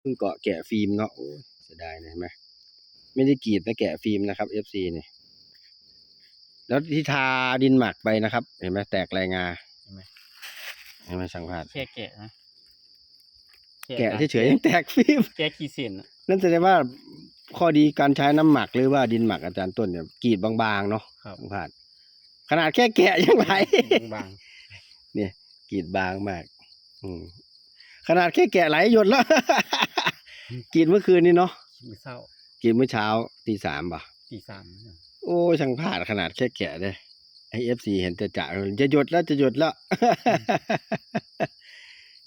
เพิ่งเกาะแกะฟิล์มเนาะโอ้ยเสียดายนะเห็นไหมไม่ได้กรีดนะแกะฟิล์มนะครับ FC เนี่ยแล้วที่ทาดินหมักไปนะครับ เห็นไหมแตกลายงาเห็นไหมเห็นไหมสังผาดแค่แกะนะแกะเฉยๆยังแตกฟิล์มแกะกี่เซนอะนั่นแสดงว่าข้อดีการใช้น้ำหมักหรือว่าดินหมักอาจารย์ต้นเนี่ยกรีดบางๆเนาะครับสังผาดขนาดแค่แกะยังไหลบางกรีดบางมาก อืมขนาดแค่แกะไหลหยดแล้ว กรีดเมื่อคืนนี้เนาะๆมือเศร้ากรีดเมื่อเช้าตีสามป่ะ ตีสามนะโอ้ยช่างพลาดขนาดแค่แกะเลยไอเอฟซีเห็นจะจะจะหยดแล้วจะหยดแล้ว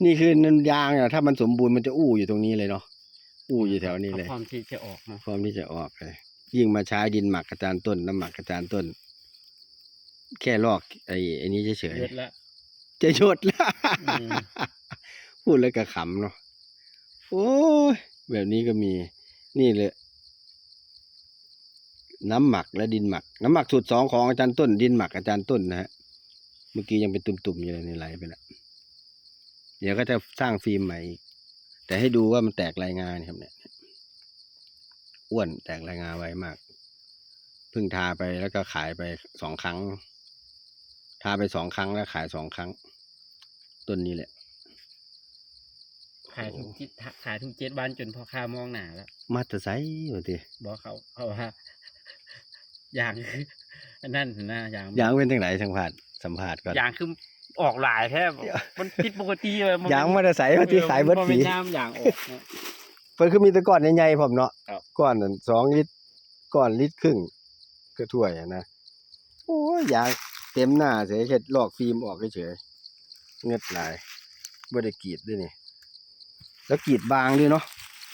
นี่คือน้ำยางอะถ้ามันสมบูรณ์มันจะอู้อยู่ตรงนี้เลยเนาะอู้อยู่แถวนี้เลย พร้อมที่จะออกนะพร้อมที่จะออกเลย ยิ่งมาใช้ดินหมักกระจานต้นน้ำหมักกระจานต้น แค่ลอกไอ้ไอ้นี้เฉยเยอะแล้วๆจะหยดแล้วอืมพูดแล้วก็ขำเนาะโอ้ย แบบนี้ก็มี นี่เลย น้ำหมักและดินหมัก น้ำหมักสูตรสองของอาจารย์ต้น ดินหมักอาจารย์ต้นนะฮะ เมื่อกี้ยังเป็นตุ่มๆอยู่เลยในไหลไปแล้วเดี๋ยวก็จะสร้างฟิล์มใหม่อีก แต่ให้ดูว่ามันแตกลายงานครับเนี่ย อ้วนแตกลายงานไวมาก เพิ่งทาไปแล้วก็ขายไปสองครั้ง ทาไปสองครั้งแล้วขายสองครั้ง ต้นนี้แหละ ขายทุกจิตขายทุกเจ็ดบ้านจนพอค้ามองหนาแล้วมาแตะไซวะทีบอกเขาเขาว่าอย่างอันนั่นนะอย่างยางเป็นจังไหนสัมผัสสัมผัสก่อนอย่างคือออกหลายแทบมันผิดปกติเลยนยางมาแตะไซวะทีขายเบิดปีปีน้ำอย่างออกนะเพิ่นคือมีแต่ก้อนใหญ่ๆผมเนาะครับ ก้อนนั่นสองลิตรก้อนลิตรครึ่งก็ถ้วยอะนะโอ้ยยางเต็มหน้าเสียเฮ็ดลอกฟิล์มออกเฉยๆเงือดหลายบ่ได้กรีดด้วยนี่ แล้วกรีดบางด้วยเนาะ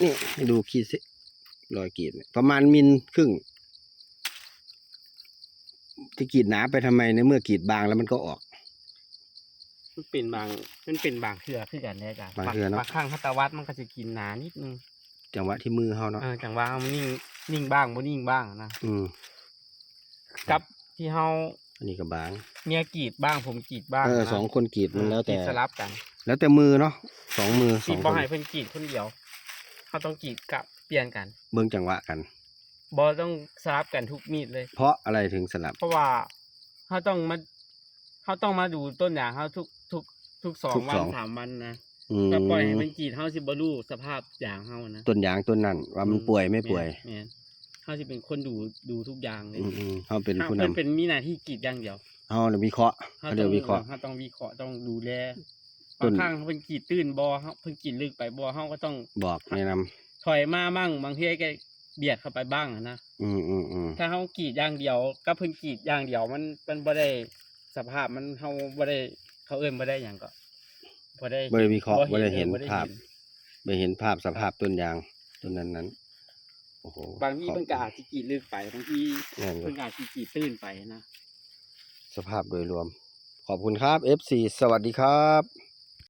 นี่ให้ดูขีดสิรอยกรีดเนี่ยประมาณมิลครึ่งจะกรีดหนาไปทำไมในเมื่อกรีดบางแล้วมันก็ออก มันเป็นบางมันเป็นบางเทือคือกันแน่จ้ะบางเทื่อเนอะบางข้างพัตวัดมันก็จะกินหนานิดนึงจังหวะที่มือเฮาเนาะเออจังว่ามันนิ่งนิ่งบ้างบ่นิ่งบ้างนะอืมกับที่เฮาอันนี้ก็บาง เมียกรีดบ้างผมกรีดบ้างเออนะสองคนกรีดมันแล้วแต่กรีดสลับกัน แล้วแต่มือเนาะสองมือสกรีอดงคบ่นให้เพิ่นกรีดคนเดียวเขาต้องกรีดกับเปลี่ยนกันเบิ่งจังหวะกันบ่ต้องสลับกันทุกมีดเลย เพราะอะไรถึงสลับ เพราะว่าเขาต้องมาเขาต้องมาดูต้นอย่างเขาทุกทุกทุกสองทุกวัสนอง สามวันนะอืมถ้าปล่อยให้มันกรีดเขาสิบ่รู้สภาพอย่างเขานะต้นยางต้นนั้นว่ามันป่วยไม่ป่วยแม่นเขาสิเป็นคนดูดูทุกอย่างเลยอืมอืมเขาเป็นเขาผู้นำเพิ่นเป็นมีหน้าที่กรีดอย่างเดียว เขาเลยวิเคราะห์เขาเขาต้เรีอยกงวิเคราะห์ เขาต้องวิเคราะห์ต้องดูแลต้ บานงครั้งเขาเป็นกรีดตื้นบ่เขาเพิ่นกรีดลึกไปบ่เขาก็ต้องบอกแนะนำถอยมาบ้างบางทีก็เบียดเข้าไปบ้างอะนะอืมอืมอืมถ้าเขากรีดอย่างเดียวก็เพิ่นกรีดอย่างเดียวมันมันบ่ได้สภาพมันเขาบ่ได้เขาเอิ้นบ่ได้หยังก็บ่ได้ไม่ได้วิเคราะห์ไม่ได้เห็นบ่ภาพไม่เห็นภาพสภาพต้นยางต้นนั้นนั้นโอ้โหบางทีเพิ่นก็อาจสิกรีดลึกไปบางทีแน่นเลเพิ่ยนก็อาจสิกรีดตื้นไปนะ สภาพโดยรวม ขอบคุณครับ FC สวัสดีครับ